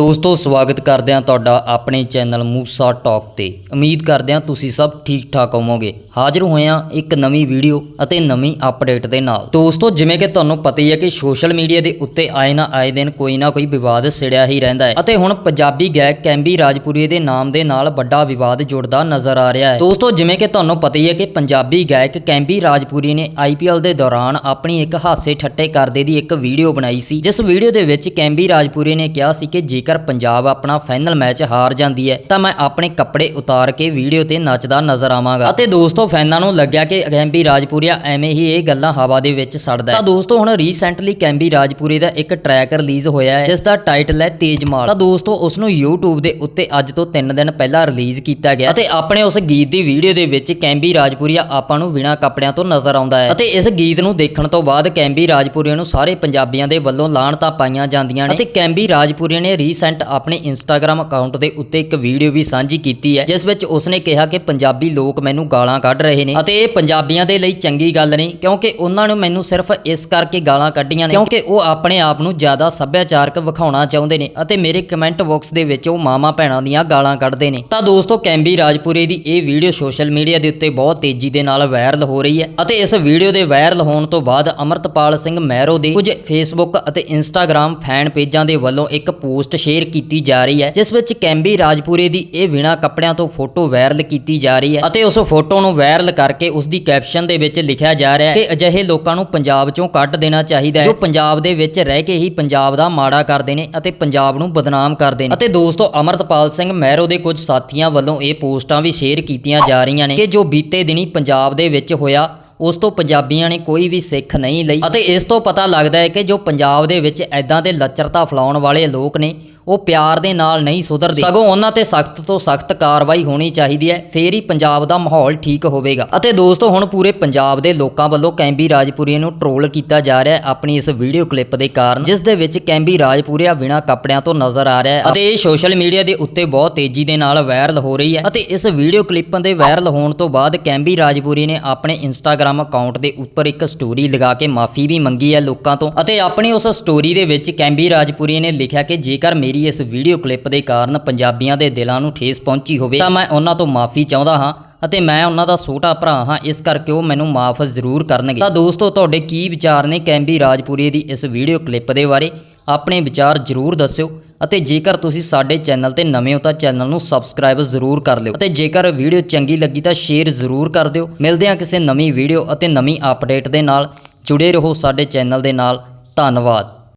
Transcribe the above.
ਦੋਸਤੋ ਸਵਾਗਤ ਕਰਦੇ ਹਾਂ ਤੁਹਾਡਾ ਆਪਣੇ ਚੈਨਲ ਮੂਸਾ ਟਾਕ ਤੇ। ਉਮੀਦ ਕਰਦੇ ਹਾਂ ਤੁਸੀਂ ਸਭ ਠੀਕ ਠਾਕ ਹੋਵੋਗੇ। ਹਾਜ਼ਰ ਹੋਏ ਹਾਂ ਇੱਕ ਨਵੀਂ ਵੀਡੀਓ ਅਤੇ ਨਵੀਂ ਅਪਡੇਟ ਦੇ ਨਾਲ। ਦੋਸਤੋ, ਜਿਵੇਂ ਕਿ ਤੁਹਾਨੂੰ ਪਤਾ ਹੀ ਹੈ ਕਿ ਸੋਸ਼ਲ ਮੀਡੀਆ ਦੇ ਉੱਤੇ ਆਏ ਨਾ ਆਏ ਦਿਨ ਕੋਈ ਨਾ ਕੋਈ ਵਿਵਾਦ ਛਿੜਿਆ ਹੀ ਰਹਿੰਦਾ ਹੈ ਅਤੇ ਹੁਣ ਪੰਜਾਬੀ ਗਾਇਕ ਕੈਂਬੀ ਰਾਜਪੁਰੀ ਦੇ ਨਾਮ ਦੇ ਨਾਲ ਵੱਡਾ ਵਿਵਾਦ ਜੁੜਦਾ ਨਜ਼ਰ ਆ ਰਿਹਾ ਹੈ। ਦੋਸਤੋ, ਜਿਵੇਂ ਕਿ ਤੁਹਾਨੂੰ ਪਤਾ ਹੀ ਹੈ ਕਿ ਪੰਜਾਬੀ ਗਾਇਕ ਕੈਂਬੀ ਰਾਜਪੁਰੀ ਨੇ ਆਈਪੀਐਲ ਦੇ ਦੌਰਾਨ ਆਪਣੀ ਇੱਕ ਹਾਸੇ ਠੱਟੇ ਕਰਦੇ ਦੀ ਇੱਕ ਵੀਡੀਓ ਬਣਾਈ ਸੀ, ਜਿਸ ਵੀਡੀਓ ਦੇ ਵਿੱਚ ਕੈਂਬੀ ਰਾਜਪੁਰੀ ਨੇ ਕਿਹਾ ਸੀ ਕਿ ਜੇਕਰ ਪੰਜਾਬ ਆਪਣਾ ਫਾਈਨਲ ਮੈਚ ਹਾਰ ਜਾਂਦੀ ਹੈ, ਤਾਂ ਮੈਂ ਆਪਣੇ ਕੱਪੜੇ ਉਤਾਰ ਕੇ ਵੀਡੀਓ ਤੇ ਨੱਚਦਾ ਨਜ਼ਰ ਆਵਾਂਗਾ। ਅਤੇ ਦੋਸਤੋ ਫੈਨਾਂ ਨੂੰ ਲੱਗਿਆ ਕਿ ਕੈਂਬੀ ਰਾਜਪੁਰੀਆ ਐਵੇਂ ਹੀ ਇਹ ਗੱਲਾਂ ਹਵਾ ਦੇ ਵਿੱਚ ਸੜਦਾ ਹੈ। ਤਾਂ ਦੋਸਤੋ, ਹੁਣ ਰੀਸੈਂਟਲੀ ਕੈਂਬੀ ਰਾਜਪੁਰੀ ਦਾ ਇੱਕ ਟਰੈਕ ਰਿਲੀਜ਼ ਹੋਇਆ ਹੈ ਜਿਸ ਦਾ ਟਾਈਟਲ ਹੈ ਤੇਜਮਾਲ ਤਾਂ ਦੋਸਤੋ ਉਸ ਨੂੰ YouTube ਦੇ ਉੱਤੇ ਅੱਜ ਤੋਂ 3 ਦਿਨ ਪਹਿਲਾਂ ਰਿਲੀਜ਼ ਕੀਤਾ ਗਿਆ ਅਤੇ ਆਪਣੇ ਉਸ ਗੀਤ ਦੀ ਵੀਡੀਓ ਦੇ ਵਿੱਚ ਕੈਂਬੀ ਰਾਜਪੁਰੀਆ ਆਪਾਂ ਨੂੰ ਬਿਨਾਂ ਕੱਪੜਿਆਂ ਤੋਂ ਨਜ਼ਰ ਆਉਂਦਾ ਹੈ। ਅਤੇ ਇਸ ਗੀਤ ਨੂੰ ਦੇਖਣ ਤੋਂ ਬਾਅਦ ਕੈਂਬੀ ਰਾਜਪੁਰੀਆ ਨੂੰ ਸਾਰੇ ਪੰਜਾਬੀਆਂ ਦੇ ਵੱਲੋਂ ਲਾਹਣਤਾਂ ਪਾਈਆਂ ਜਾਂਦੀਆਂ ਨੇ। ਅਤੇ ਕੈਂਬੀ ਰਾਜਪੁਰੀਆ ਨੇ ਰੀਸ ਰੀਸੈਂਟ ਆਪਣੇ ਇੰਸਟਾਗ੍ਰam ਅਕਾਊਂਟ ਦੇ ਉੱਤੇ ਇੱਕ ਵੀਡੀਓ ਵੀ ਸਾਂਝੀ ਕੀਤੀ ਹੈ, ਜਿਸ ਵਿੱਚ ਉਸਨੇ ਕਿਹਾ ਕਿ ਪੰਜਾਬੀ ਲੋਕ ਮੈਨੂੰ ਗਾਲਾਂ ਕੱਢ ਰਹੇ ਨੇ ਅਤੇ ਇਹ ਪੰਜਾਬੀਆਂ ਦੇ ਲਈ ਚੰਗੀ ਗੱਲ ਨਹੀਂ ਕਿਉਂਕਿ ਉਹਨਾਂ ਨੂੰ ਮੈਨੂੰ ਸਿਰਫ ਇਸ ਕਰਕੇ ਗਾਲਾਂ ਕੱਢੀਆਂ ਨੇ ਕਿਉਂਕਿ ਉਹ ਆਪਣੇ ਆਪ ਨੂੰ ਜ਼ਿਆਦਾ ਸੱਭਿਆਚਾਰਕ ਵਿਖਾਉਣਾ ਚਾਹੁੰਦੇ ਨੇ ਅਤੇ ਮੇਰੇ ਕਮੈਂਟ ਬਾਕਸ ਦੇ ਵਿੱਚ ਉਹ ਮਾਮਾ ਭੈਣਾਂ ਦੀਆਂ ਗਾਲਾਂ ਕੱਢਦੇ ਨੇ। ਤਾਂ ਦੋਸਤੋ, ਕੈਂਬੀ ਰਾਜਪੁਰੇ ਦੀ ਇਹ ਵੀਡੀਓ ਸੋਸ਼ਲ ਮੀਡੀਆ ਦੇ ਉੱਤੇ ਬਹੁਤ ਤੇਜ਼ੀ ਦੇ ਨਾਲ ਵਾਇਰਲ ਹੋ ਰਹੀ ਹੈ ਅਤੇ ਇਸ ਵੀਡੀਓ ਦੇ ਵਾਇਰਲ ਹੋਣ ਤੋਂ ਬਾਅਦ ਅਮਰਤਪਾਲ ਸਿੰਘ ਮਹਿਰੋ ਦੇ ਕੁਝ ਫੇਸਬੁੱਕ ਅਤੇ ਇੰਸਟਾਗ੍ਰam ਫੈਨ ਪੇਜਾਂ ਦੇ ਵੱਲੋਂ ਇੱਕ ਪੋਸਟ ਸ਼ੇਅਰ ਕੀਤੀ ਜਾ ਰਹੀ ਹੈ, ਜਿਸ ਵਿੱਚ ਕੈਂਬੀ ਰਾਜਪੁਰੇ ਦੀ ਇਹ ਬਿਨਾਂ ਕੱਪੜਿਆਂ ਤੋਂ ਫੋਟੋ ਵਾਇਰਲ ਕੀਤੀ ਜਾ ਰਹੀ ਹੈ ਅਤੇ ਉਸ ਫੋਟੋ ਨੂੰ ਵਾਇਰਲ ਕਰਕੇ ਉਸ ਦੀ ਕੈਪਸ਼ਨ ਦੇ ਵਿੱਚ ਲਿਖਿਆ ਜਾ ਰਿਹਾ ਹੈ ਕਿ ਅਜਿਹੇ ਲੋਕਾਂ ਨੂੰ ਪੰਜਾਬ ਚੋਂ ਕੱਢ ਦੇਣਾ ਚਾਹੀਦਾ ਹੈ, ਜੋ ਪੰਜਾਬ ਦੇ ਵਿੱਚ ਰਹਿ ਕੇ ਹੀ ਪੰਜਾਬ ਦਾ ਮਾੜਾ ਕਰਦੇ ਨੇ ਅਤੇ ਪੰਜਾਬ ਨੂੰ ਬਦਨਾਮ ਕਰਦੇ ਨੇ। ਅਤੇ ਦੋਸਤੋ, ਅਮਰਤਪਾਲ ਸਿੰਘ ਮਹਿਰੋ ਦੇ ਕੁਝ ਸਾਥੀਆਂ ਵੱਲੋਂ ਇਹ ਪੋਸਟਾਂ ਵੀ ਸ਼ੇਅਰ ਕੀਤੀਆਂ ਜਾ ਰਹੀਆਂ ਨੇ ਕਿ ਜੋ ਬੀਤੇ ਦਿਨੀ ਪੰਜਾਬ ਦੇ ਵਿੱਚ ਹੋਇਆ, ਉਸ ਤੋਂ ਪੰਜਾਬੀਆਂ ਨੇ ਕੋਈ ਵੀ ਸਿੱਖ ਨਹੀਂ ਲਈ। ਅਤੇ ਇਸ ਤੋਂ ਪਤਾ ਲੱਗਦਾ ਹੈ ਕਿ ਜੋ ਪੰਜਾਬ ਦੇ ਵਿੱਚ ਐਦਾਂ ਦੇ ਲੱਚਰਤਾ ਫਲਾਉਣ ਵਾਲੇ ਲੋਕ ਨੇ ਉਹ ਪਿਆਰ ਦੇ ਨਾਲ ਨਹੀਂ ਸੁਧਰਦੇ। ਸਗੋਂ ਉਹਨਾਂ ਤੇ ਸਖਤ ਤੋਂ ਸਖਤ ਕਾਰਵਾਈ ਹੋਣੀ ਚਾਹੀਦੀ ਹੈ, ਫੇਰ ਹੀ ਪੰਜਾਬ ਦਾ ਮਾਹੌਲ ਠੀਕ ਹੋਵੇਗਾ। ਅਤੇ ਦੋਸਤੋ, ਹੁਣ ਪੂਰੇ ਪੰਜਾਬ ਦੇ ਲੋਕਾਂ ਵੱਲੋਂ ਕੈਂਬੀ ਰਾਜਪੁਰੀਆ ਨੂੰ ਟ੍ਰੋਲ ਕੀਤਾ ਜਾ ਰਿਹਾ ਹੈ ਆਪਣੀ ਇਸ ਵੀਡੀਓ ਕਲਿੱਪ ਦੇ ਕਾਰਨ, ਜਿਸ ਦੇ ਵਿੱਚ ਕੈਂਬੀ ਰਾਜਪੁਰੀਆ ਬਿਨਾਂ ਕੱਪੜਿਆਂ ਤੋਂ ਨਜ਼ਰ ਆ ਰਿਹਾ ਹੈ ਅਤੇ ਇਹ ਸੋਸ਼ਲ ਮੀਡੀਆ ਦੇ ਉੱਤੇ ਬਹੁਤ ਤੇਜ਼ੀ ਦੇ ਨਾਲ ਵਾਇਰਲ ਹੋ ਰਹੀ ਹੈ ਅਤੇ ਇਸ ਵੀਡੀਓ ਕਲਿੱਪ ਦੇ ਵਾਇਰਲ ਹੋਣ ਤੋਂ ਬਾਅਦ ਕੈਂਬੀ ਰਾਜਪੁਰੀ ਨੇ ਆਪਣੇ ਇੰਸਟਾਗ੍ਰam ਅਕਾਊਂਟ ਦੇ ਉੱਪਰ ਇੱਕ ਸਟੋਰੀ ਲਗਾ ਕੇ ਮਾਫੀ ਵੀ ਮੰਗੀ ਹੈ ਲੋਕਾਂ ਤੋਂ ਅਤੇ ਆਪਣੀ ਉਸ ਸਟੋਰੀ ਦੇ ਵਿੱਚ ਕੈਂਬੀ ਰਾਜਪੁਰੀ ਨੇ ਲਿਖਿਆ ਕਿ ਜੇਕਰ ਮੇਰੀ ਇਸ ਵੀਡੀਓ ਕਲਿੱਪ ਦੇ ਕਾਰਨ ਪੰਜਾਬੀਆਂ ਦੇ ਦਿਲਾਂ ਨੂੰ ਠੇਸ ਪਹੁੰਚੀ ਹੋਵੇ ਤਾਂ ਮੈਂ ਉਹਨਾਂ ਤੋਂ ਮਾਫੀ ਚਾਹੁੰਦਾ ਹਾਂ ਅਤੇ ਮੈਂ ਉਹਨਾਂ ਦਾ ਛੋਟਾ ਭਰਾ ਹਾਂ, ਇਸ ਕਰਕੇ ਉਹ ਮੈਨੂੰ ਮਾਫ ਜ਼ਰੂਰ ਕਰਨਗੇ। ਤਾਂ ਦੋਸਤੋ, ਤੁਹਾਡੇ ਕੀ ਵਿਚਾਰ ਨੇ ਕੈਂਬੀ ਰਾਜਪੁਰੀ ਦੀ ਇਸ ਵੀਡੀਓ ਕਲਿੱਪ ਦੇ ਬਾਰੇ? ਆਪਣੇ ਵਿਚਾਰ ਜ਼ਰੂਰ ਦੱਸਿਓ ਅਤੇ ਜੇਕਰ ਤੁਸੀਂ ਸਾਡੇ ਚੈਨਲ ਤੇ ਨਵੇਂ ਹੋ ਤਾਂ ਚੈਨਲ ਨੂੰ ਸਬਸਕ੍ਰਾਈਬ ਜ਼ਰੂਰ ਕਰ ਲਿਓ ਅਤੇ ਜੇਕਰ ਵੀਡੀਓ ਚੰਗੀ ਲੱਗੀ ਤਾਂ ਸ਼ੇਅਰ ਜ਼ਰੂਰ ਕਰ ਦਿਓ। ਮਿਲਦੇ ਹਾਂ ਕਿਸੇ ਨਵੀਂ ਵੀਡੀਓ ਅਤੇ ਨਵੀਂ ਅਪਡੇਟ ਦੇ ਨਾਲ। ਜੁੜੇ ਰਹੋ ਸਾਡੇ ਚੈਨਲ ਦੇ ਨਾਲ। ਧੰਨਵਾਦ।